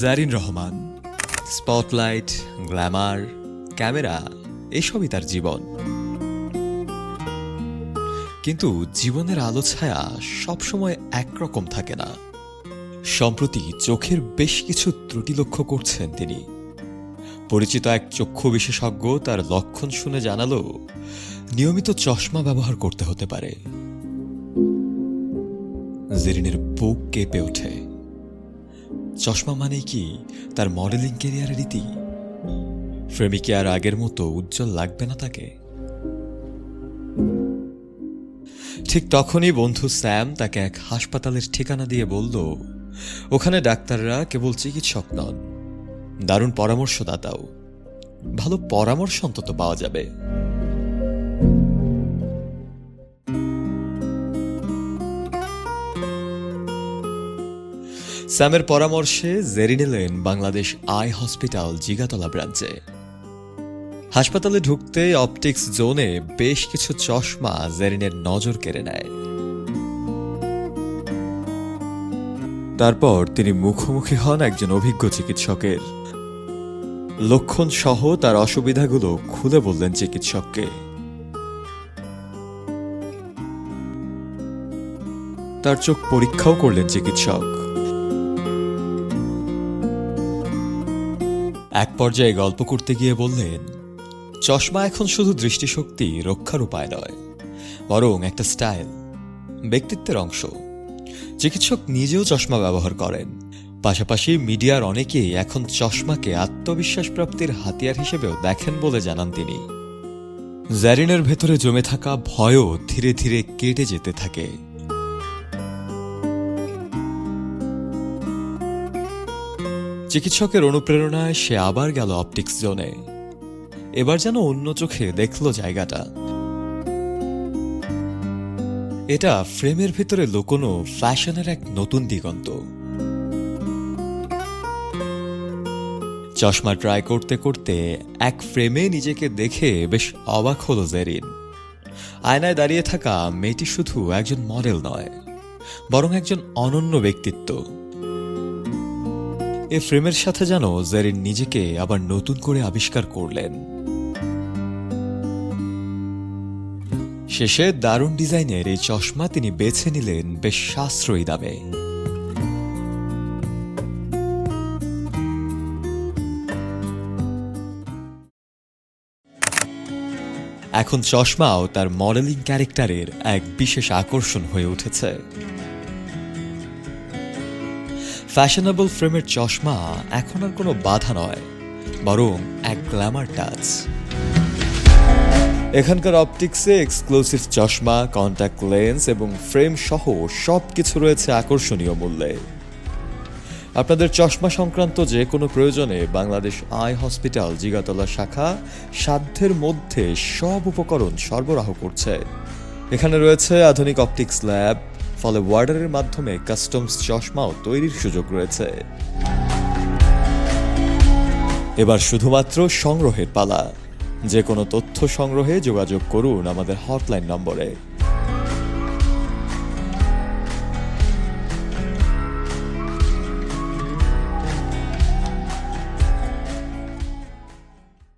Zarin Rahman, spotlight, glamour, camera, এসবই তার জীবন। কিন্তু জীবনের আলো ছায়া সবসময় একরকম থাকে না। সম্প্রতি চোখের বেশ কিছু ত্রুটি লক্ষ্য করছেন তিনি। পরিচিত এক চক্ষু বিশেষজ্ঞ তার লক্ষণ শুনে জানালো, নিয়মিত চশমা ব্যবহার করতে হতে পারে। জেরিনের বুক কেঁপে ওঠে। চশমা মানে কি তার মডেলিং কেরিয়ারের রীতি? প্রেমিকে আর আগের মতো উজ্জ্বল লাগবে না তাকে? ঠিক তখনই বন্ধু স্যাম তাকে এক হাসপাতালের ঠিকানা দিয়ে বলল, ওখানে ডাক্তাররা কেবল চিকিৎসক নন। দারুণ পরামর্শদাতাও। ভালো পরামর্শ অন্তত পাওয়া যাবে। স্যামের পরামর্শে জেরিন এলেন বাংলাদেশ আই হসপিটাল, জিগাতলা ব্রাঞ্চে। হাসপাতালে ঢুকতে অপটিক্স জোনে বেশ কিছু চশমা জেরিনের নজর কেড়ে নেয়। তারপর তিনি মুখোমুখি হন একজন অভিজ্ঞ চিকিৎসকের। লক্ষণ সহ তার অসুবিধাগুলো খুলে বললেন চিকিৎসককে। তার চোখ পরীক্ষাও করলেন চিকিৎসক। এক পর্যায়ে গল্প করতে গিয়ে বললেন, চশমা এখন শুধু দৃষ্টিশক্তি, রক্ষার উপায় নয়, বরং একটা স্টাইল, ব্যক্তিত্বের অংশ। চিকিৎসক নিজেও চশমা ব্যবহার করেন। পাশাপাশি মিডিয়ার অনেকেই এখন চশমাকে আত্মবিশ্বাস প্রাপ্তির হাতিয়ার হিসেবেও দেখেন বলে জানান তিনি। জ্যারিনের ভেতরে জমে থাকা ভয়ও ধীরে ধীরে কেটে যেতে থাকে। চিকিৎসকের অনুপ্রেরণায় সে আবার গেল অপটিক্স জোনে। এবার যেন অন্য চোখে দেখল জায়গাটা। এটা ফ্রেমের ভেতরে লুকোনো ফ্যাশনের এক নতুন দিগন্ত। চশমা ট্রাই করতে করতে এক ফ্রেমে নিজেকে দেখে বেশ অবাক হলো জেরিন। আয়নায় দাঁড়িয়ে থাকা মেয়েটি শুধু একজন মডেল নয়, বরং একজন অনন্য ব্যক্তিত্ব। এ ফ্রেমের সাথে যেন জেরিন নিজেকে আবার নতুন করে আবিষ্কার করলেন। শেষে দারুণ ডিজাইনের এই চশমা তিনি বেছে নিলেন বেশ সাশ্রয়ী দামে। এখন চশমাও তার মডেলিং ক্যারেক্টারের এক বিশেষ আকর্ষণ হয়ে উঠেছে। ফ্যাশনেবল ফ্রেমের চশমা এখন আর কোনো বাধা নয়, বরং এক গ্ল্যামার টাচ এখানকার অপটিক্সে এক্সক্লুসিভ চশমা কন্ট্যাক্ট লেন্স এবং ফ্রেম সহ সব কিছু রয়েছে আকর্ষণীয় মূল্যে। আপনাদের চশমা সংক্রান্ত যে কোনো প্রয়োজনে বাংলাদেশ আই হসপিটাল, জিগাতলা শাখা সাধ্যের মধ্যে সব উপকরণ সরবরাহ করছে। এখানে রয়েছে আধুনিক অপটিক্স ল্যাব ফলে ওয়ার্ডারের মাধ্যমে কাস্টমস চশমাও তৈরির সুযোগ রয়েছে। এবার শুধুমাত্র সংগ্রহের পালা। যে কোনো তথ্য সংগ্রহে যোগাযোগ করুন আমাদের হটলাইন নম্বরে।